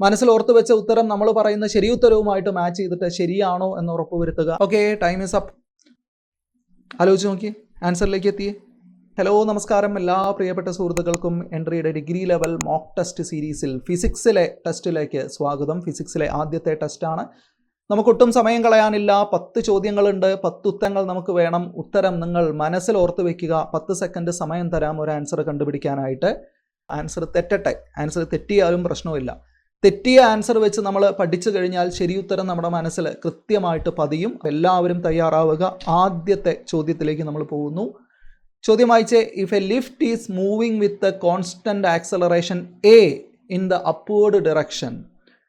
മനസ്സിൽ ഓർത്തു വെച്ച ഉത്തരം നമ്മൾ പറയുന്ന ശരി ഉത്തരവുമായിട്ട് മാച്ച് ചെയ്തിട്ട് ശരിയാണോ എന്ന് ഉറപ്പ് വരുത്തുക ഓക്കെ ടൈം ഇസ് അപ്പ് ആലോചിച്ച് നോക്കി ആൻസറിലേക്ക് എത്തിയേ. ഹലോ നമസ്കാരം. എല്ലാ പ്രിയപ്പെട്ട സുഹൃത്തുക്കൾക്കും എൻട്രിയുടെ ഡിഗ്രി ലെവൽ മോക്ക് ടെസ്റ്റ് സീരീസിൽ ഫിസിക്സിലെ ടെസ്റ്റിലേക്ക് സ്വാഗതം. ഫിസിക്സിലെ ആദ്യത്തെ ടെസ്റ്റാണ് നമുക്കൊട്ടും സമയം കളയാനില്ല. പത്ത് ചോദ്യങ്ങളുണ്ട് പത്ത് ഉത്തരങ്ങൾ നമുക്ക് വേണം. ഉത്തരം നിങ്ങൾ മനസ്സിൽ ഓർത്ത് വെക്കുക. പത്ത് സെക്കൻഡ് സമയം തരാം ഒരു ആൻസർ കണ്ടുപിടിക്കാനായിട്ട്. ആൻസർ തെറ്റട്ടെ. ആൻസർ തെറ്റിയാലും പ്രശ്നമില്ല. തെറ്റിയ ആൻസർ വെച്ച് നമ്മൾ പഠിച്ചു കഴിഞ്ഞാൽ ശരിയുത്തരം നമ്മുടെ മനസ്സിൽ കൃത്യമായിട്ട് പതിയും. എല്ലാവരും തയ്യാറാവുക. ആദ്യത്തെ ചോദ്യത്തിലേക്ക് നമ്മൾ പോകുന്നു. ചോദ്യം വായിച്ചേ if a lift is moving with a constant acceleration A in the upward direction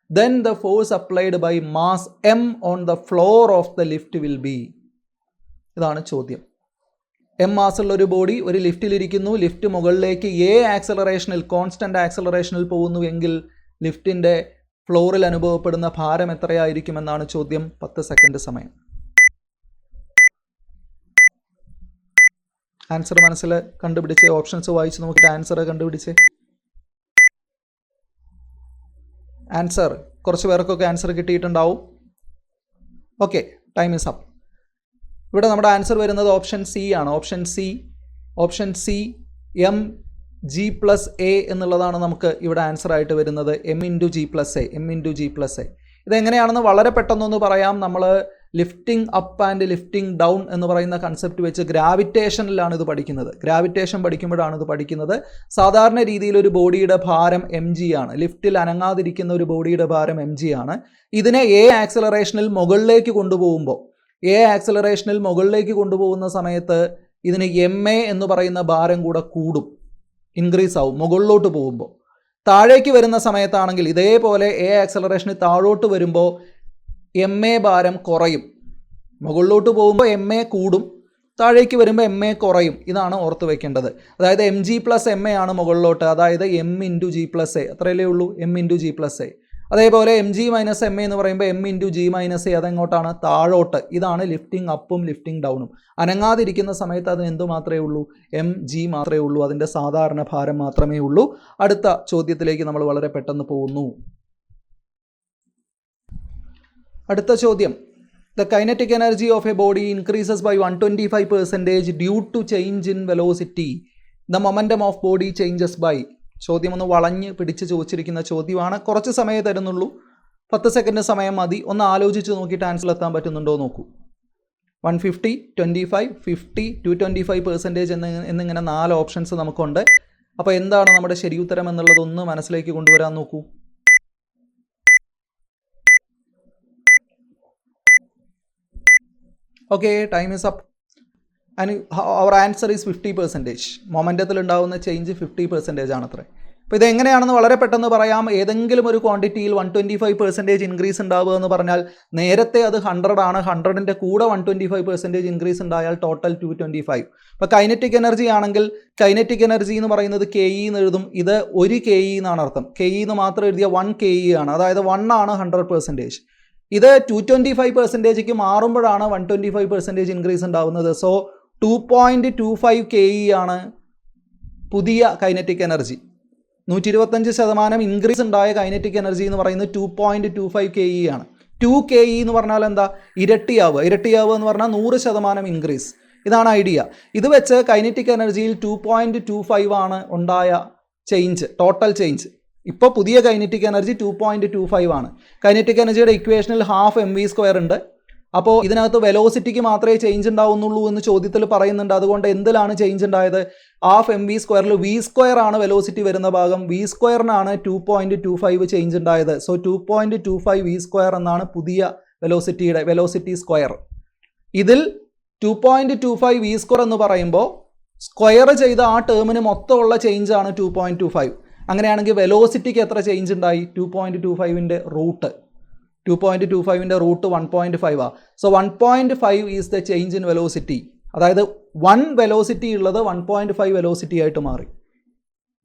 then the force applied by mass M on the floor of the lift will be ഇതാണ് ചോദ്യം. എം മാസുള്ള ഒരു ബോഡി ഒരു ലിഫ്റ്റിലിരിക്കുന്നു lift മുകളിലേക്ക് A ആക്സലറേഷനിൽ constant ആക്സലറേഷനിൽ പോകുന്നു എങ്കിൽ ലിഫ്റ്റിന്റെ ഫ്ലോറിൽ അനുഭവപ്പെടുന്ന ഭാരം എത്രയായിരിക്കുമെന്നാണ് ചോദ്യം. പത്ത് സെക്കൻഡ് സമയം. ആൻസർ മനസ്സിൽ കണ്ടുപിടിച്ച് ഓപ്ഷൻസ് വായിച്ച് നോക്കിയിട്ട് ആൻസർ കണ്ടുപിടിച്ച്. ആൻസർ. കുറച്ച് പേർക്കൊക്കെ ആൻസർ കിട്ടിയിട്ടുണ്ടാവും. Okay time is up. ഇവിടെ നമ്മുടെ ആൻസർ വരുന്നത് ഓപ്ഷൻ സി ആണ്. Option C option C M G plus A എന്നുള്ളതാണ് നമുക്ക് ഇവിടെ ആൻസർ ആയിട്ട് വരുന്നത്. M into G plus A M into G plus A ഇതെങ്ങനെയാണെന്ന് വളരെ പെട്ടെന്നൊന്ന് പറയാം. നമ്മൾ lifting up and lifting down എന്ന് പറയുന്ന കൺസെപ്റ്റ് വെച്ച് ഗ്രാവിറ്റേഷനിലാണ് ഇത് പഠിക്കുന്നത്. ഗ്രാവിറ്റേഷൻ പഠിക്കുമ്പോഴാണ് ഇത് പഠിക്കുന്നത്. സാധാരണ രീതിയിൽ ഒരു ബോഡിയുടെ ഭാരം എം ജി ആണ് ലിഫ്റ്റിൽ അനങ്ങാതിരിക്കുന്ന ഒരു ബോഡിയുടെ ഭാരം എം ജി ആണ്. ഇതിനെ എ ആക്സലറേഷനിൽ മുകളിലേക്ക് കൊണ്ടുപോകുമ്പോൾ എ ആക്സലറേഷനിൽ മുകളിലേക്ക് കൊണ്ടുപോകുന്ന സമയത്ത് ഇതിന് എം എ എന്ന് പറയുന്ന ഭാരം കൂടെ കൂടും. ഇൻക്രീസ് ആവും മുകളിലോട്ട് പോകുമ്പോൾ. താഴേക്ക് വരുന്ന സമയത്താണെങ്കിൽ ഇതേപോലെ എ ആക്സലറേഷന് താഴോട്ട് വരുമ്പോൾ എം എ ഭാരം കുറയും. മുകളിലോട്ട് പോകുമ്പോൾ എം എ കൂടും താഴേക്ക് വരുമ്പോൾ എം എ കുറയും. ഇതാണ് ഓർത്ത് വെക്കേണ്ടത്. അതായത് M G plus M A ആണ് മുകളിലോട്ട്. അതായത് M into G plus A അത്രയല്ലേ ഉള്ളൂ? M into G plus A അതേപോലെ എം ജി മൈനസ് എം എന്ന് പറയുമ്പോൾ M into G minus A അതെങ്ങോട്ടാണ് താഴോട്ട്. ഇതാണ് ലിഫ്റ്റിംഗ് അപ്പും ലിഫ്റ്റിംഗ് ഡൗണും അനങ്ങാതിരിക്കുന്ന സമയത്ത് അതിന് എന്തു മാത്രമേ ഉള്ളൂ? എം ജി മാത്രമേ ഉള്ളൂ. അതിന്റെ സാധാരണ ഭാരം മാത്രമേ ഉള്ളൂ. അടുത്ത ചോദ്യത്തിലേക്ക് നമ്മൾ വളരെ പെട്ടെന്ന് പോകുന്നു. അടുത്ത ചോദ്യം. The kinetic energy of a body increases by one twenty five percentage due to change in velocity the momentum of body changes by ചോദ്യം ഒന്ന് വളഞ്ഞ് പിടിച്ച് ചോദിച്ചിരിക്കുന്ന ചോദ്യമാണ്. കുറച്ച് സമയം തരുന്നുള്ളൂ. പത്ത് സെക്കൻഡ് സമയം മതി. ഒന്ന് ആലോചിച്ച് നോക്കിയിട്ട് ആൻസർ എത്താൻ പറ്റുന്നുണ്ടോ നോക്കൂ. One fifty twenty five fifty two twenty five percentage എന്ന് എന്നിങ്ങനെ നാല് ഓപ്ഷൻസ് നമുക്കുണ്ട്. അപ്പോൾ എന്താണ് നമ്മുടെ ശരി ഉത്തരം എന്നുള്ളതൊന്ന് മനസ്സിലേക്ക് കൊണ്ടുവരാൻ നോക്കൂ. Okay time is up and our answer is fifty percentage മൊമെന്റത്തിൽ ഉണ്ടാകുന്ന ചേഞ്ച് ഫിഫ്റ്റി പെർസെന്റേജ് ആണ് അത്രേ അപ്പോൾ ഇത് എങ്ങനെയാണെന്ന് വളരെ പെട്ടെന്ന് പറയാം. ഏതെങ്കിലും ഒരു ക്വാണ്ടിറ്റിയിൽ one twenty five percentage increase ഉണ്ടാവുക എന്ന് പറഞ്ഞാൽ നേരത്തെ അത് ഹൺഡ്രഡ് ആണ്. ഹൺഡ്രഡിന്റെ കൂടെ one twenty five percentage increase ഉണ്ടായാൽ ടോട്ടൽ ടു ട്വന്റി ഫൈവ് ഇപ്പോൾ കൈനറ്റിക് എനർജി ആണെങ്കിൽ കൈനറ്റിക് എനർജി എന്ന് പറയുന്നത് കെ ഇ എന്ന് എഴുതും. ഇത് ഒരു കെ ഇ എന്നാണ് അർത്ഥം. കെ ഇ എന്ന് മാത്രം എഴുതിയ വൺ കെ ഇ ആണ്. അതായത് വൺ ആണ് ഹൺഡ്രഡ് പെർസെന്റേജ് ഇത് ടു ട്വന്റി ഫൈവ് പെർസെന്റേജിക്ക് മാറുമ്പോഴാണ് one twenty five percentage increase ഉണ്ടാവുന്നത്. So two point two five K E ആണ് പുതിയ കൈനറ്റിക് എനർജി നൂറ്റി ഇരുപത്തഞ്ച് ശതമാനം ഇൻക്രീസ് ഉണ്ടായ കൈനറ്റിക് എനർജി എന്ന് പറയുന്നത് two point two five K E ആണ്. ടു കെ ഇ എന്ന് പറഞ്ഞാൽ എന്താ? ഇരട്ടിയാവുക. ഇരട്ടിയാവുക എന്ന് പറഞ്ഞാൽ നൂറ് ശതമാനം ഇൻക്രീസ് ഇതാണ് ഐഡിയ ഇത് വെച്ച് കൈനറ്റിക് എനർജിയിൽ ടു പോയിന്റ് ടു ഫൈവ് ആണ് ഉണ്ടായ ചേഞ്ച് ടോട്ടൽ ചേഞ്ച് ഇപ്പോൾ പുതിയ kinetic energy two point two five ആണ്. കൈനറ്റിക് എനർജിയുടെ ഇക്വേഷനിൽ ഹാഫ് എം വി സ്ക്വയർ ഉണ്ട്. അപ്പോൾ ഇതിനകത്ത് വെലോസിറ്റിക്ക് മാത്രമേ ചേഞ്ച് ഉണ്ടാവുന്നുള്ളൂ എന്ന് ചോദ്യത്തിൽ പറയുന്നുണ്ട്. അതുകൊണ്ട് എന്തിലാണ് ചേഞ്ച് ഉണ്ടായത്? ഹാഫ് എം വി സ്ക്വയറിൽ വി സ്ക്വയർ ആണ് വെലോസിറ്റി വരുന്ന ഭാഗം. V സ്ക്വയറിനാണ് two point two five change ഉണ്ടായത്. So two point two five V square എന്നാണ് പുതിയ വെലോസിറ്റിയുടെ വെലോസിറ്റി സ്ക്വയർ ഇതിൽ two point two five V square എന്ന് പറയുമ്പോൾ സ്ക്വയർ ചെയ്ത ആ ടേമിന് മൊത്തമുള്ള ചേഞ്ച് ആണ് ടു പോയിന്റ് ടു ഫൈവ് അങ്ങനെയാണെങ്കിൽ വെലോസിറ്റിക്ക് എത്ര ചേഞ്ച് ഉണ്ടായി? ടു പോയിന്റ് ടു ഫൈവിന്റെ റൂട്ട് ടു പോയിന്റ് ടു ഫൈവിന്റെ റൂട്ട് വൺ പോയിന്റ് ഫൈവ് ആ. So one point five is the change in velocity അതായത് വൺ വെലോസിറ്റി ഉള്ളത് വൺ പോയിന്റ് ഫൈവ് വെലോസിറ്റി ആയിട്ട് മാറി.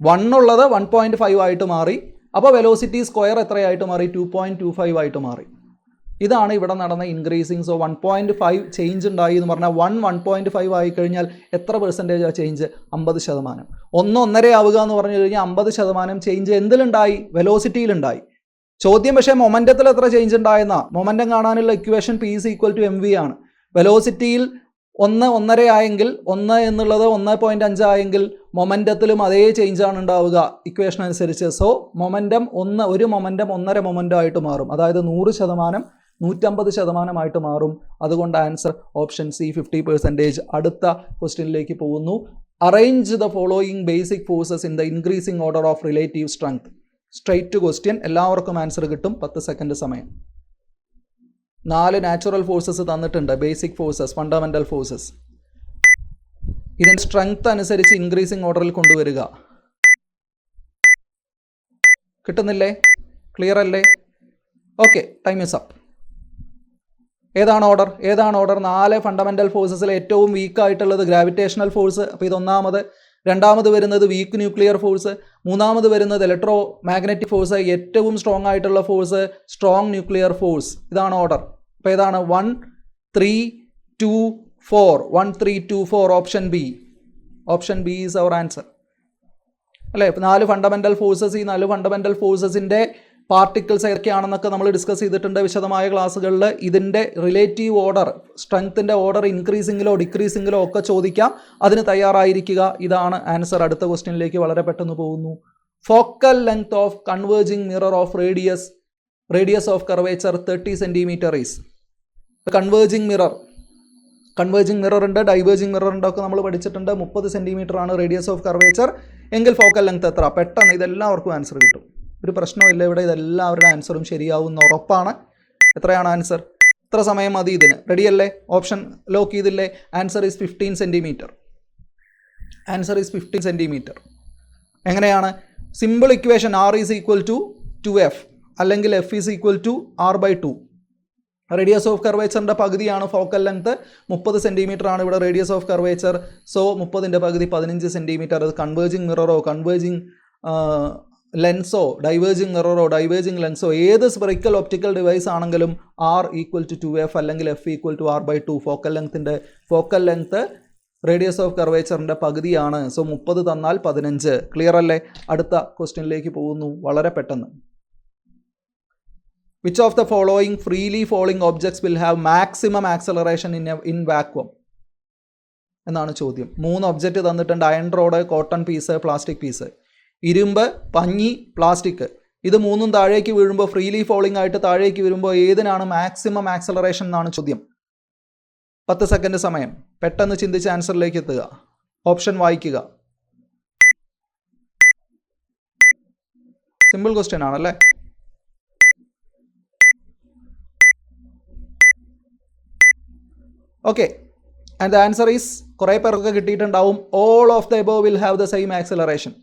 വൺ ഉള്ളത് വൺ പോയിന്റ് ഫൈവ് ആയിട്ട് മാറി. അപ്പോൾ വെലോസിറ്റി സ്ക്വയർ എത്രയായിട്ട് മാറി? ടു പോയിന്റ് ടു ഫൈവ് ആയിട്ട് മാറി. ഇതാണ് ഇവിടെ നടന്ന increasing so one point five change ഉണ്ടായി എന്ന് പറഞ്ഞാൽ വൺ വൺ പോയിന്റ് ഫൈവ് ആയിക്കഴിഞ്ഞാൽ എത്ര പെർസെന്റേജ് ആ ചേഞ്ച് അമ്പത് ശതമാനം. ഒന്ന് ഒന്നര ആവുക എന്ന് പറഞ്ഞു കഴിഞ്ഞാൽ അമ്പത് ശതമാനം ചേഞ്ച് എന്തിലുണ്ടായി? വെലോസിറ്റിയിലുണ്ടായി ചോദ്യം പക്ഷേ മൊമെന്റത്തിൽ എത്ര ചേഞ്ച് ഉണ്ടായെന്ന? മൊമെന്റം കാണാനുള്ള equation P is equal to M V ആണ് വെലോസിറ്റിയിൽ ഒന്ന് ഒന്നര ആയെങ്കിൽ ഒന്ന് എന്നുള്ളത് ഒന്ന് പോയിന്റ് അഞ്ചായെങ്കിൽ മൊമെന്റത്തിലും അതേ ചേഞ്ച് ആണ് ഉണ്ടാവുക ഇക്വേഷൻ അനുസരിച്ച്. സോ മൊമെന്റം ഒന്ന് ഒരു മൊമെന്റം ഒന്നര മൊമെന്റം ആയിട്ട് മാറും. അതായത് നൂറ് ശതമാനം നൂറ്റമ്പത് ശതമാനമായിട്ട് മാറും. അതുകൊണ്ട് answer option C fifty percentage അടുത്ത ക്വസ്റ്റ്യനിലേക്ക് പോകുന്നു. Arrange the following basic forces in the increasing order of relative strength straight to question എല്ലാവർക്കും ആൻസർ കിട്ടും. പത്ത് സെക്കൻഡ് സമയം. നാല് നാച്ചുറൽ ഫോഴ്സസ് തന്നിട്ടുണ്ട്. ബേസിക് ഫോഴ്സസ് ഫണ്ടമെന്റൽ ഫോഴ്സസ് ഇതിന്റെ സ്ട്രെങ്ത് അനുസരിച്ച് ഇൻക്രീസിങ് ഓർഡറിൽ കൊണ്ടുവരിക. കിട്ടുന്നില്ലേ? ക്ലിയർ അല്ലേ? ഓക്കെ ടൈം ഇസ് അപ്പ് ഏതാണ് ഓർഡർ ഏതാണ് ഓർഡർ നാല് ഫണ്ടമെന്റൽ ഫോഴ്സസിൽ ഏറ്റവും വീക്കായിട്ടുള്ളത് ഗ്രാവിറ്റേഷണൽ ഫോഴ്സ് അപ്പോൾ ഇതൊന്നാമത് രണ്ടാമത് വരുന്നത് വീക്ക് ന്യൂക്ലിയർ ഫോഴ്സ് മൂന്നാമത് വരുന്നത് ഇലക്ട്രോ മാഗ്നറ്റിക് ഫോഴ്സ് ഏറ്റവും സ്ട്രോങ് ആയിട്ടുള്ള ഫോഴ്സ് സ്ട്രോങ് ന്യൂക്ലിയർ ഫോഴ്സ് ഇതാണ് ഓർഡർ അപ്പോൾ ഏതാണ്? One three two four one three two four option B option B is our answer അല്ലേ? നാല് ഫണ്ടമെന്റൽ ഫോഴ്സസ് ഈ നാല് ഫണ്ടമെന്റൽ ഫോഴ്സസിന്റെ പാർട്ടിക്കിൾസ് ഏതൊക്കെയാണെന്നൊക്കെ നമ്മൾ ഡിസ്കസ് ചെയ്തിട്ടുണ്ട് വിശദമായ ക്ലാസ്സുകളിൽ ഇതിന്റെ റിലേറ്റീവ് ഓർഡർ സ്ട്രെങ്ത്തിന്റെ ഓർഡർ ഇൻക്രീസിങ്ങിലോ ഡിക്രീസിങ്ങിലോ ഒക്കെ ചോദിക്കാം. അതിന് തയ്യാറായിരിക്കുക. ഇതാണ് ആൻസർ അടുത്ത ക്വസ്റ്റ്യനിലേക്ക് വളരെ പെട്ടെന്ന് പോകുന്നു. Focal length of converging mirror of radius radius of curvature thirty centimetre is converging mirror converging mirror ഉണ്ട് ഡൈവേർജിങ് മിറർ ഉണ്ട് ഒക്കെ നമ്മൾ പഠിച്ചിട്ടുണ്ട്. മുപ്പത് സെന്റിമീറ്റർ ആണ് റേഡിയസ് ഓഫ് കർവേച്ചർ എങ്കിൽ ഫോക്കൽ ലെങ്ത് എത്ര? പെട്ടെന്ന് ഇതെല്ലാവർക്കും ആൻസർ കിട്ടും. ഒരു പ്രശ്നമില്ല ഇവിടെ. ഇതെല്ലാവരുടെ ആൻസറും ശരിയാവുന്ന ഉറപ്പാണ്. എത്രയാണ് ആൻസർ ഇത്ര സമയം മതി ഇതിന്. റെഡിയല്ലേ ഓപ്ഷൻ ലോക്ക് ചെയ്തില്ലേ? Answer is fifteen centimetre answer is fifteen centimetre എങ്ങനെയാണ്? Simple equation R is equal to two F അല്ലെങ്കിൽ F is equal to R by two radius of കർവേച്ചറിന്റെ പകുതിയാണ് ഫോക്കൽ ലെങ്ത് മുപ്പത് സെന്റിമീറ്റർ ആണ് ഇവിടെ റേഡിയസ് ഓഫ് കർവേച്ചർ സോ മുപ്പതിന്റെ പകുതി പതിനഞ്ച് centimetre അത് കൺവേർജിങ് മിററോ കൺവേർജിങ് ലെൻസോ ഡൈവേജിങ് മിററോ ഡൈവേജിങ് ലെൻസോ ഏത് സ്പെറിക്കൽ ഒപ്റ്റിക്കൽ ഡിവൈസ് ആണെങ്കിലും R equal to two F അല്ലെങ്കിൽ F equal to R by two focal ലെങ്ത്തിന്റെ focal length radius of കർവേച്ചറിന്റെ പകുതിയാണ്. സോ മുപ്പത് തന്നാൽ പതിനഞ്ച്. ക്ലിയർ അല്ലേ? അടുത്ത ക്വസ്റ്റ്യനിലേക്ക് പോകുന്നു. വളരെ പെട്ടെന്ന്. Which of the following freely falling objects will have maximum acceleration in in vacuum എന്നാണ് ചോദ്യം. മൂന്ന് ഒബ്ജക്റ്റ് തന്നിട്ടുണ്ട്. Iron rod cotton piece plastic piece ഇരുമ്പ് പഞ്ഞി പ്ലാസ്റ്റിക്. ഇത് മൂന്നും താഴേക്ക് വീഴുമ്പോൾ ഫ്രീലി ഫോളിംഗ് ആയിട്ട് താഴേക്ക് വരുമ്പോൾ ഏതിനാണ് മാക്സിമം ആക്സലറേഷൻ എന്നാണ് ചോദ്യം. പത്ത് സെക്കൻഡ് സമയം. പെട്ടെന്ന് ചിന്തിച്ച് ആൻസറിലേക്ക് എത്തുക. ഓപ്ഷൻ വായിക്കുക. സിമ്പിൾ ക്വസ്റ്റ്യൻ ആണല്ലേ? Okay and the answer is കുറേ പേർക്കൊക്കെ കിട്ടിയിട്ടുണ്ടാവും. All of the above will have the same acceleration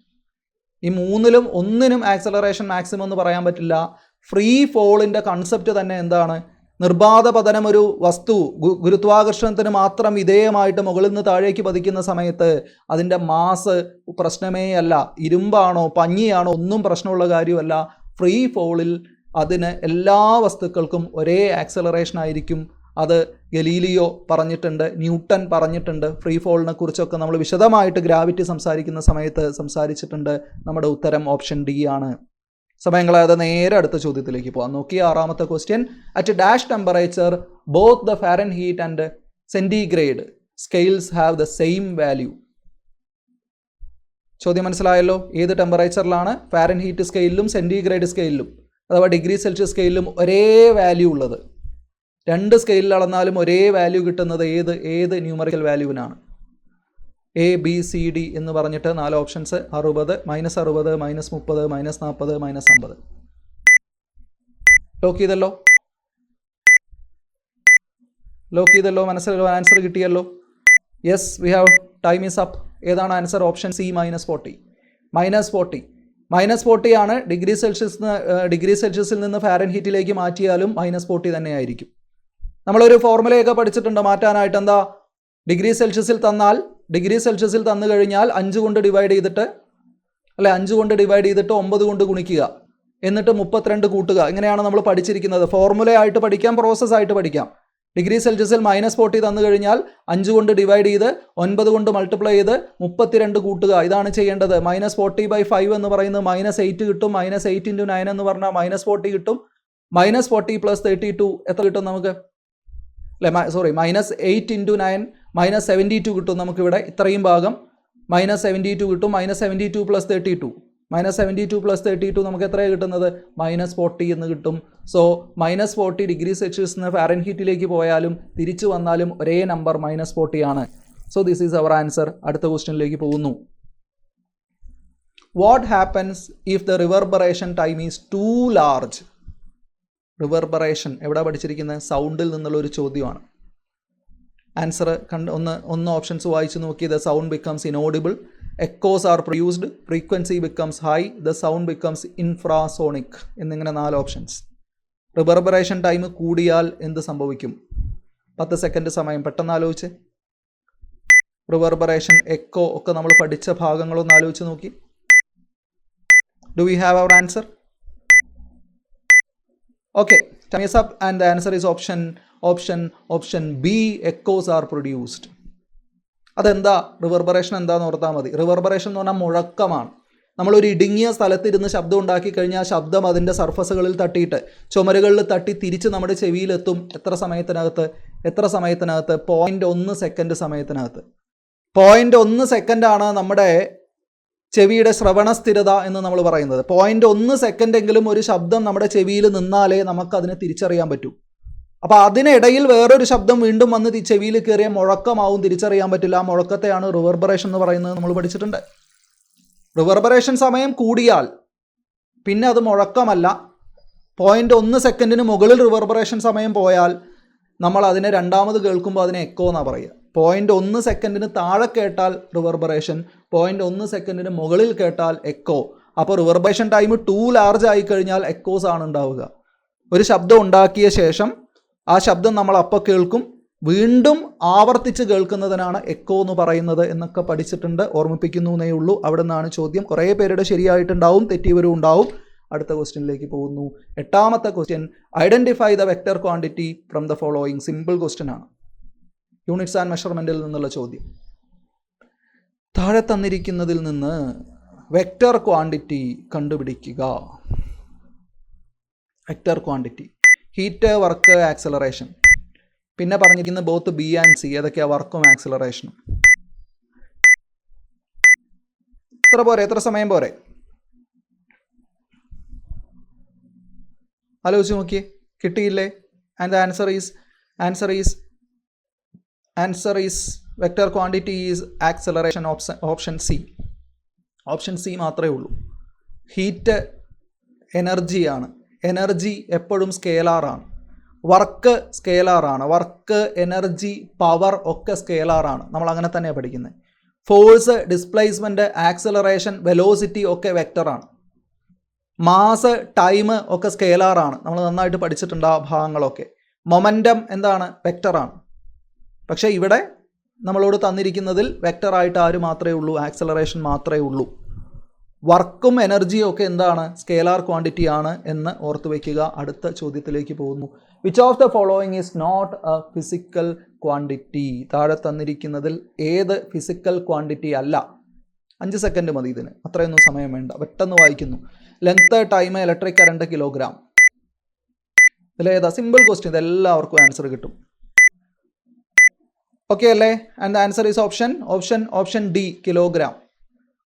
ഈ മൂന്നിലും ഒന്നിനും ആക്സലറേഷൻ മാക്സിമം എന്ന് പറയാൻ പറ്റില്ല. ഫ്രീ ഫോളിന്റെ കൺസെപ്റ്റ് തന്നെ എന്താണ്? നിർബാധ പതനം ഒരു വസ്തു ഗുരുത്വാകർഷണത്തിന് മാത്രം വിധേയമായിട്ട് മുകളിൽ നിന്ന് താഴേക്ക് പതിക്കുന്ന സമയത്ത് അതിന്റെ മാസ് പ്രശ്നമേ അല്ല. ഇരുമ്പാണോ പഞ്ഞിയാണോ ഒന്നും പ്രശ്നമുള്ള കാര്യമല്ല. ഫ്രീ ഫോളിൽ അതിന് എല്ലാ വസ്തുക്കൾക്കും ഒരേ ആക്സലറേഷൻ ആയിരിക്കും. അത് ഗലീലിയോ പറഞ്ഞിട്ടുണ്ട് ന്യൂട്ടൺ പറഞ്ഞിട്ടുണ്ട് ഫ്രീ ഫോളിനെ കുറിച്ചൊക്കെ നമ്മൾ വിശദമായിട്ട് ഗ്രാവിറ്റി സംസാരിക്കുന്ന സമയത്ത് സംസാരിച്ചിട്ടുണ്ട്. നമ്മുടെ ഉത്തരം ഓപ്ഷൻ ഡി ആണ്. സമയങ്ങളായത് നേരെ അടുത്ത ചോദ്യത്തിലേക്ക് പോകാം നോക്കിയ ആറാമത്തെ question at dash temperature both the Fahrenheit and centigrade scales have the same value ചോദ്യം മനസ്സിലായല്ലോ? ഏത് ടെമ്പറേച്ചറിലാണ് ഫാരൻ ഹീറ്റ് സ്കെയിലും സെന്റിഗ്രേഡ് സ്കെയിലും അഥവാ ഡിഗ്രി സെൽഷ്യസ് സ്കെയിലും ഒരേ വാല്യൂ ഉള്ളത്. രണ്ട് സ്കെയിലിൽ അളന്നാലും ഒരേ വാല്യൂ കിട്ടുന്നത് ഏത് ഏത് ന്യൂമറിക്കൽ വാല്യൂവിനാണ് എ ബി സി ഡി എന്ന് പറഞ്ഞിട്ട് നാല് ഓപ്ഷൻസ് അറുപത് മൈനസ് അറുപത് മൈനസ് മുപ്പത് മൈനസ് നാൽപ്പത് മൈനസ് അമ്പത്. ലോക്ക് ചെയ്തല്ലോ? ലോക്ക് ചെയ്തല്ലോ? മനസ്സിലല്ലോ ആൻസർ കിട്ടിയല്ലോ? Yes we have time is up ഏതാണ് answer option C minus forty minus forty minus forty ആണ് ഡിഗ്രി സെൽഷ്യസ് ഡിഗ്രി സെൽഷ്യസിൽ നിന്ന് ഫാരൻ ഹീറ്റിലേക്ക് മാറ്റിയാലും മൈനസ് ഫോർട്ടി തന്നെയായിരിക്കും. നമ്മളൊരു ഫോർമുലയൊക്കെ പഠിച്ചിട്ടുണ്ട് മാറ്റാനായിട്ട്. എന്താ? ഡിഗ്രി സെൽഷ്യസിൽ തന്നാൽ ഡിഗ്രി സെൽഷ്യസിൽ തന്നു കഴിഞ്ഞാൽ അഞ്ച് കൊണ്ട് ഡിവൈഡ് ചെയ്തിട്ട് അല്ലെ അഞ്ച് കൊണ്ട് ഡിവൈഡ് ചെയ്തിട്ട് ഒമ്പത് കൊണ്ട് ഗുണിക്കുക. എന്നിട്ട് മുപ്പത്തിരണ്ട് കൂട്ടുക. ഇങ്ങനെയാണ് നമ്മൾ പഠിച്ചിരിക്കുന്നത്. ഫോർമുലയായിട്ട് പഠിക്കാം പ്രോസസ്സായിട്ട് പഠിക്കാം. ഡിഗ്രി സെൽഷ്യസിൽ മൈനസ് ഫോർട്ടി തന്നു കഴിഞ്ഞാൽ അഞ്ച് കൊണ്ട് ഡിവൈഡ് ചെയ്ത് ഒൻപത് കൊണ്ട് മൾട്ടിപ്ലൈ ചെയ്ത് മുപ്പത്തിരണ്ട് കൂട്ടുക. ഇതാണ് ചെയ്യേണ്ടത്. മൈനസ് ഫോർട്ടി ബൈ ഫൈവ് എന്ന് പറയുന്നത് മൈനസ് എയ്റ്റ് കിട്ടും. മൈനസ് എയ്റ്റ് ഇന്റു നയൻ എന്ന് പറഞ്ഞാൽ മൈനസ് ഫോർട്ടി കിട്ടും. Minus forty plus thirty two എത്ര കിട്ടും നമുക്ക്? അല്ലെ? Sorry minus eight into nine minus seventy two കിട്ടും നമുക്കിവിടെ ഇത്രയും ഭാഗം. മൈനസ് സെവന്റി ടു കിട്ടും minus seventy two plus thirty two minus seventy two plus thirty two നമുക്ക് എത്രയാണ് കിട്ടുന്നത്? മൈനസ് ഫോർട്ടി എന്ന് കിട്ടും. So minus forty degree Celsius നിന്ന് ഫാരൻ ഹീറ്റിലേക്ക് പോയാലും തിരിച്ചു വന്നാലും ഒരേ നമ്പർ മൈനസ് ഫോർട്ടി ആണ്. So this is our answer അടുത്ത ക്വസ്റ്റ്യനിലേക്ക് പോകുന്നു. What happens if the reverberation time is too large reverberation എവിടെ പഠിച്ചിരിക്കുന്നത് സൗണ്ടിൽ നിന്നുള്ള ഒരു ചോദ്യമാണ്. ആൻസർ കണ്ട് ഒന്ന് ഒന്ന് ഓപ്ഷൻസ് വായിച്ചു നോക്കി. The sound becomes inaudible echoes are produced frequency becomes high the sound becomes infrasonic എന്നിങ്ങനെ നാല് ഓപ്ഷൻസ് റിവർബറേഷൻ ടൈം കൂടിയാൽ എന്ത് സംഭവിക്കും? പത്ത് സെക്കൻഡ് സമയം. പെട്ടെന്ന് ആലോചിച്ച്. റിവർബറേഷൻ എക്കോ ഒക്കെ നമ്മൾ പഠിച്ച ഭാഗങ്ങളൊന്ന് ആലോചിച്ച് നോക്കി. Do we have our answer okay time is up and the answer is option option option B echoes are produced. അതെന്താ? റിവർബറേഷൻ എന്താന്ന് ഓർത്താൽ മതി. റിവർബറേഷൻ എന്ന് പറഞ്ഞാൽ മുഴക്കമാണ്. നമ്മളൊരു ഇടുങ്ങിയ സ്ഥലത്തിരുന്ന് ശബ്ദം ഉണ്ടാക്കി കഴിഞ്ഞാൽ ശബ്ദം അതിന്റെ സർഫസുകളിൽ തട്ടിയിട്ട് ചുമരുകളിൽ തട്ടി തിരിച്ച് നമ്മുടെ ചെവിയിലെത്തും എത്ര സമയത്തിനകത്ത്? എത്ര സമയത്തിനകത്ത്? പോയിന്റ് ഒന്ന് സെക്കൻഡ് സമയത്തിനകത്ത്. പോയിന്റ് ഒന്ന് സെക്കൻഡാണ് നമ്മുടെ ചെവിയുടെ ശ്രവണ സ്ഥിരത എന്ന് നമ്മൾ പറയുന്നത്. പോയിന്റ് ഒന്ന് സെക്കൻഡ് എങ്കിലും ഒരു ശബ്ദം നമ്മുടെ ചെവിയിൽ നിന്നാലേ നമുക്ക് അതിനെ തിരിച്ചറിയാൻ പറ്റൂ. അപ്പോൾ അതിനിടയിൽ വേറൊരു ശബ്ദം വീണ്ടും വന്ന് ചെവിയിൽ കയറിയ മുഴക്കമാവും തിരിച്ചറിയാൻ പറ്റില്ല. ആ മുഴക്കത്തെയാണ് റിവർബറേഷൻ എന്ന് പറയുന്നത് നമ്മൾ പഠിച്ചിട്ടുണ്ട്. റിവർബറേഷൻ സമയം കൂടിയാൽ പിന്നെ അത് മുഴക്കമല്ല. പോയിന്റ് ഒന്ന് സെക്കൻഡിന് മുകളിൽ റിവർബറേഷൻ സമയം പോയാൽ നമ്മൾ അതിനെ രണ്ടാമത് കേൾക്കുമ്പോൾ അതിനെ എക്കോ എന്നാണ് പറയുക. പോയിന്റ് ഒന്ന് സെക്കൻഡിന് താഴെ കേട്ടാൽ റിവർബറേഷൻ പോയിന്റ് ഒന്ന് സെക്കൻഡിന് മുകളിൽ കേട്ടാൽ എക്കോ അപ്പോൾ റിവർബറേഷൻ ടൈം ടൂ ലാർജ് ആയി കഴിഞ്ഞാൽ എക്കോസ് ആണ് ഉണ്ടാവുക. ഒരു ശബ്ദം ഉണ്ടാക്കിയ ശേഷം ആ ശബ്ദം നമ്മൾ അപ്പോൾ കേൾക്കും. വീണ്ടും ആവർത്തിച്ച് കേൾക്കുന്നതിനാണ് എക്കോ എന്ന് പറയുന്നത് എന്നൊക്കെ പഠിച്ചിട്ടുണ്ട്. ഓർമ്മിപ്പിക്കുന്നു എന്നേ ഉള്ളൂ. അവിടെ നിന്നാണ് ചോദ്യം. കുറേ പേരുടെ ശരിയായിട്ടുണ്ടാവും തെറ്റിയവരും ഉണ്ടാവും. അടുത്ത ക്വസ്റ്റ്യനിലേക്ക് പോകുന്നു. എട്ടാമത്തെ question identify the vector quantity from the following simple question ആണ്. യൂണിറ്റ്സ് ആൻഡ് മെഷർമെന്റിൽ നിന്നുള്ള ചോദ്യം. താഴെ തന്നിരിക്കുന്നതിൽ നിന്ന് വെക്ടർ ക്വാണ്ടിറ്റി കണ്ടുപിടിക്കുക. Vector quantity heat work acceleration പിന്നെ പറഞ്ഞിരിക്കുന്ന ബോത്ത് ബി ആൻഡ് സി ഏതൊക്കെയാണ് വർക്കും ആക്സലറേഷനും എത്ര പോരെ എത്ര സമയം പോരെ? ആലോചിച്ച് നോക്കിയേ. കിട്ടിയില്ലേ? And the answer is answer is answer is vector quantity is acceleration option option C option C മാത്രമേ ഉള്ളൂ. ഹീറ്റ് എനർജിയാണ് എനർജി എപ്പോഴും സ്കേലാറാണ് വർക്ക് സ്കേലാറാണ് വർക്ക് എനർജി പവർ ഒക്കെ സ്കേലാറാണ് നമ്മൾ അങ്ങനെ തന്നെയാണ് പഠിക്കുന്നത് ഫോഴ്സ് ഡിസ്പ്ലേസ്മെന്റ് ആക്സലറേഷൻ വെലോസിറ്റി ഒക്കെ വെക്ടറാണ് മാസ് ടൈം ഒക്കെ സ്കേലാറാണ് നമ്മൾ നന്നായിട്ട് പഠിച്ചിട്ടുണ്ട് ആ ഭാഗങ്ങളൊക്കെ. മൊമന്റം എന്താണ്? വെക്ടറാണ് പക്ഷേ ഇവിടെ നമ്മളോട് തന്നിരിക്കുന്നതിൽ വെക്ടറായിട്ട് ആര് മാത്രമേ ഉള്ളൂ? ആക്സലറേഷൻ മാത്രമേ ഉള്ളൂ. വർക്കും എനർജിയും ഒക്കെ എന്താണ്? സ്കേലാർ ക്വാണ്ടിറ്റി ആണ് എന്ന് ഓർത്ത് വയ്ക്കുക അടുത്ത ചോദ്യത്തിലേക്ക് പോകുന്നു. Which of the following is not a physical quantity താഴെ തന്നിരിക്കുന്നതിൽ ഏത് ഫിസിക്കൽ ക്വാണ്ടിറ്റി അല്ല? അഞ്ച് സെക്കൻഡ് മതി ഇതിന്. അത്രയൊന്നും സമയം വേണ്ട. പെട്ടെന്ന് വായിക്കുന്നു. Length time electric current kilogram ഇതിലേതാ? Simple question ഇതെല്ലാവർക്കും ആൻസർ കിട്ടും. ഓക്കെ അല്ലേ? And the answer is option option option D kilogram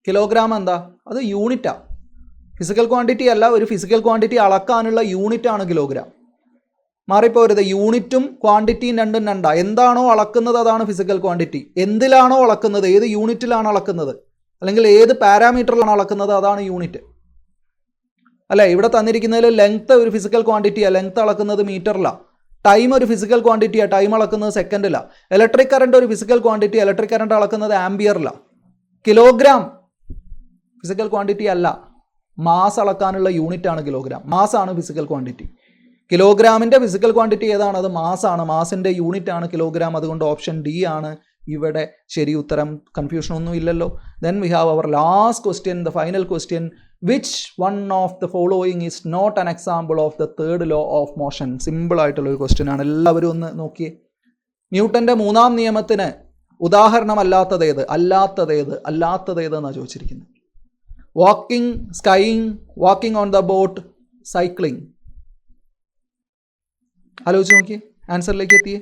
kilogram എന്താ? അത് യൂണിറ്റാ ഫിസിക്കൽ ക്വാണ്ടിറ്റി അല്ല ഒരു ഫിസിക്കൽ ക്വാണ്ടിറ്റി അളക്കാനുള്ള യൂണിറ്റാണ് കിലോഗ്രാം മാറിപ്പോരുത് യൂണിറ്റും ക്വാണ്ടിറ്റിയും രണ്ടും രണ്ടാ. എന്താണോ അളക്കുന്നത് അതാണ് ഫിസിക്കൽ ക്വാണ്ടിറ്റി എന്തിലാണോ അളക്കുന്നത്? ഏത് യൂണിറ്റിലാണ് അളക്കുന്നത്? അല്ലെങ്കിൽ ഏത് പാരാമീറ്ററിലാണ് അളക്കുന്നത്? അതാണ് യൂണിറ്റ് അല്ലേ? ഇവിടെ തന്നിരിക്കുന്നതിൽ ലെങ്ത്ത് ഒരു ഫിസിക്കൽ ക്വാണ്ടിറ്റിയാണ് ലെങ്ത്ത് അളക്കുന്നത് മീറ്ററിലാണ് ടൈം ഒരു ഫിസിക്കൽ ക്വാണ്ടിറ്റിയാണ് ടൈം അളക്കുന്നത് സെക്കൻഡിലാണ് ഇലക്ട്രിക് കറണ്ട് ഒരു ഫിസിക്കൽ ക്വാണ്ടിറ്റി ഇലക്ട്രിക് കറണ്ട് അളക്കുന്നത് ആംബിയറിലാണ് കിലോഗ്രാം ഫിസിക്കൽ ക്വാണ്ടിറ്റി അല്ല. മാസ് അളക്കാനുള്ള യൂണിറ്റാണ് കിലോഗ്രാം മാസ് ആണ് ഫിസിക്കൽ ക്വാണ്ടിറ്റി കിലോഗ്രാമിന്റെ ഫിസിക്കൽ ക്വാണ്ടിറ്റി ഏതാണ്? അത് മാസ് ആണ്. മാസിന്റെ യൂണിറ്റ് ആണ് കിലോഗ്രാം അതുകൊണ്ട് ഓപ്ഷൻ ഡി ആണ് ഇവിടെ ശരി ഉത്തരം. കൺഫ്യൂഷൻ ഒന്നും ഇല്ലല്ലോ. Then we have our last question the final question which one of the following is not an example of the third law of motion simple ആയിട്ടുള്ള ഒരു ക്വസ്റ്റ്യൻ ആണ്. എല്ലാവരും ഒന്ന് നോക്കിയേ. ന്യൂട്ടന്റെ മൂന്നാം നിയമത്തിന് ഉദാഹരണമല്ലാത്തതേത്? അല്ലാത്തതേത്? അല്ലാത്തതേത് എന്നാണ് ചോദിച്ചിരിക്കുന്നത്? Walking skiing walking on the boat cycling ആലോചിച്ച് നോക്കിയേ. ആൻസറിലേക്ക് എത്തിയേ.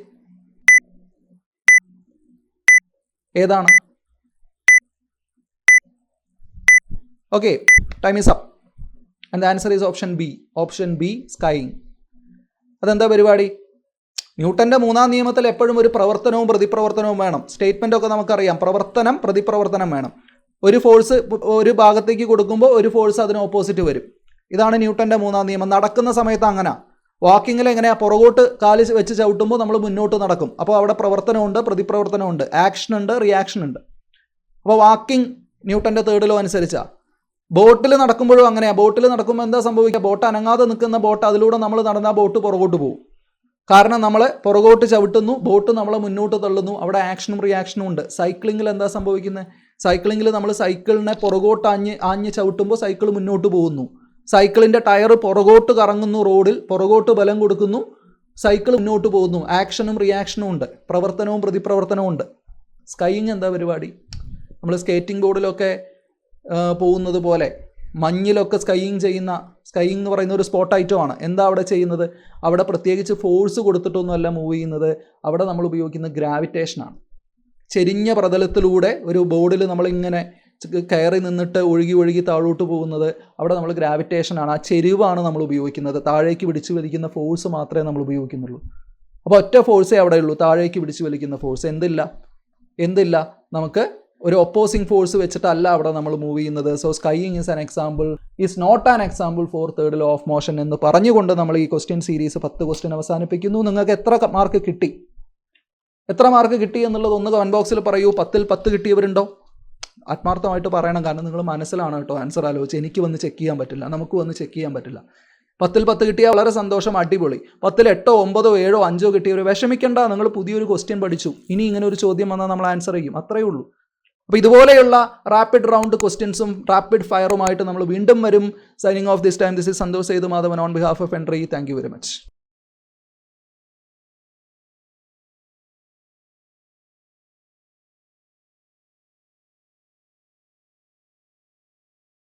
ഏതാണ്? Okay time is up and the answer is option B option B skiing അതെന്താ പരിപാടി? ന്യൂട്ടന്റെ മൂന്നാം നിയമത്തിൽ എപ്പോഴും ഒരു പ്രവർത്തനവും പ്രതിപ്രവർത്തനവും വേണം. സ്റ്റേറ്റ്മെന്റ് ഒക്കെ നമുക്കറിയാം. പ്രവർത്തനം പ്രതിപ്രവർത്തനം വേണം. ഒരു ഫോഴ്സ് ഒരു ഭാഗത്തേക്ക് കൊടുക്കുമ്പോൾ ഒരു ഫോഴ്സ് അതിന് ഓപ്പോസിറ്റ് വരും. ഇതാണ് ന്യൂട്ടന്റെ മൂന്നാം നിയമം. നടക്കുന്ന സമയത്ത് അങ്ങനെ. വാക്കിങ്ങിൽ എങ്ങനെയാ? പുറകോട്ട് കാൽ വെച്ച് ചവിട്ടുമ്പോൾ നമ്മൾ മുന്നോട്ട് നടക്കും. അപ്പോൾ അവിടെ പ്രവർത്തനമുണ്ട് പ്രതിപ്രവർത്തനമുണ്ട്. ആക്ഷൻ ഉണ്ട് റിയാക്ഷൻ ഉണ്ട്. അപ്പോൾ വാക്കിംഗ് ന്യൂട്ടന്റെ തേർഡ് ലോ അനുസരിച്ചാ. ബോട്ടിൽ നടക്കുമ്പോഴും അങ്ങനെയാണ് ബോട്ടിൽ നടക്കുമ്പോൾ എന്താ സംഭവിക്കുക? ബോട്ട് അനങ്ങാതെ നിൽക്കുന്ന ബോട്ട് അതിലൂടെ നമ്മൾ നടന്ന ബോട്ട് പുറകോട്ട് പോകും. കാരണം നമ്മൾ പുറകോട്ട് ചവിട്ടുന്നു ബോട്ട് നമ്മളെ മുന്നോട്ട് തള്ളുന്നു. അവിടെ ആക്ഷനും റിയാക്ഷനും ഉണ്ട്. സൈക്ലിങ്ങിൽ എന്താ സംഭവിക്കുന്നത് സൈക്ലിങ്ങിൽ നമ്മൾ സൈക്കിളിനെ പുറകോട്ട് ആഞ്ഞ് ആഞ്ഞ് ചവിട്ടുമ്പോൾ സൈക്കിൾ മുന്നോട്ട് പോകുന്നു. സൈക്കിളിന്റെ ടയർ പുറകോട്ട് കറങ്ങുന്നു റോഡിൽ പുറകോട്ട് ബലം കൊടുക്കുന്നു സൈക്കിൾ മുന്നോട്ട് പോകുന്നു. ആക്ഷനും റിയാക്ഷനും ഉണ്ട്. പ്രവർത്തനവും പ്രതിപ്രവർത്തനവും ഉണ്ട്. സ്കൈയിങ് എന്താ പരിപാടി? നമ്മൾ സ്കേറ്റിംഗ് ബോർഡിലൊക്കെ പോകുന്നത് പോലെ. മഞ്ഞിലൊക്കെ സ്കൈയിങ് ചെയ്യുന്ന സ്കൈയിങ് എന്ന് പറയുന്ന ഒരു സ്പോട്ട് ഐറ്റം ആണ്. എന്താ അവിടെ ചെയ്യുന്നത്? അവിടെ പ്രത്യേകിച്ച് ഫോഴ്സ് കൊടുത്തിട്ടൊന്നുമല്ല മൂവ് ചെയ്യുന്നത്. അവിടെ നമ്മൾ ഉപയോഗിക്കുന്ന ഗ്രാവിറ്റേഷനാണ് ചെരിഞ്ഞ പ്രതലത്തിലൂടെ ഒരു ബോർഡിൽ നമ്മളിങ്ങനെ കയറി നിന്നിട്ട് ഒഴുകി ഒഴുകി താഴോട്ട് പോകുന്നത് അവിടെ നമ്മൾ ഗ്രാവിറ്റേഷനാണ് ആ ചെരിവാണ് നമ്മൾ ഉപയോഗിക്കുന്നത്. താഴേക്ക് പിടിച്ചു വലിക്കുന്ന ഫോഴ്സ് മാത്രമേ നമ്മൾ ഉപയോഗിക്കുന്നുള്ളൂ. അപ്പോൾ ഒറ്റ ഫോഴ്സേ അവിടെ ഉള്ളൂ താഴേക്ക് പിടിച്ചു വലിക്കുന്ന ഫോഴ്സ് എന്തില്ല? എന്തില്ല? നമുക്ക് ഒരു ഒപ്പോസിങ് ഫോഴ്സ് വെച്ചിട്ടല്ല അവിടെ നമ്മൾ മൂവ് ചെയ്യുന്നത്. So skiing is an example is not an example for third law of motion എന്ന് പറഞ്ഞുകൊണ്ട് നമ്മൾ ഈ ക്വസ്റ്റ്യൻ സീരീസ് പത്ത് ക്വസ്റ്റ്യൻ അവസാനിപ്പിക്കുന്നു. നിങ്ങൾക്ക് എത്ര മാർക്ക് കിട്ടി? എത്ര മാർക്ക് കിട്ടി എന്നുള്ളത് ഒന്ന് കമന്റ് ബോക്സിൽ പറയൂ. പത്തിൽ പത്ത് കിട്ടിയവരുണ്ടോ? ആത്മാർത്ഥമായിട്ട് പറയണം. കാരണം നിങ്ങൾ മനസ്സിലാണ് കേട്ടോ ആൻസർ ആലോചിച്ച് എനിക്ക് വന്ന് ചെക്ക് ചെയ്യാൻ പറ്റില്ല. നമുക്ക് വന്ന് ചെക്ക് ചെയ്യാൻ പറ്റില്ല. പത്തിൽ പത്ത് കിട്ടിയാൽ വളരെ സന്തോഷം അടിപൊളി. പത്തിൽ എട്ടോ ഒമ്പതോ ഏഴോ അഞ്ചോ കിട്ടിയവർ വിഷമിക്കണ്ട. നിങ്ങൾ പുതിയൊരു ക്വസ്റ്റ്യൻ പഠിച്ചു. ഇനി ഇങ്ങനെ ഒരു ചോദ്യം വന്നാൽ നമ്മൾ ആൻസർ ചെയ്യും. അത്രയേ ഉള്ളൂ. അപ്പോൾ ഇതുപോലെയുള്ള റാപ്പിഡ് റൗണ്ട് ക്വസ്റ്റ്യൻസും റാപ്പിഡ് ഫയറുമായിട്ട് നമ്മൾ വീണ്ടും വരും. Signing off this time this is Santhosh Sethu Madhavan on behalf of entry thank you very much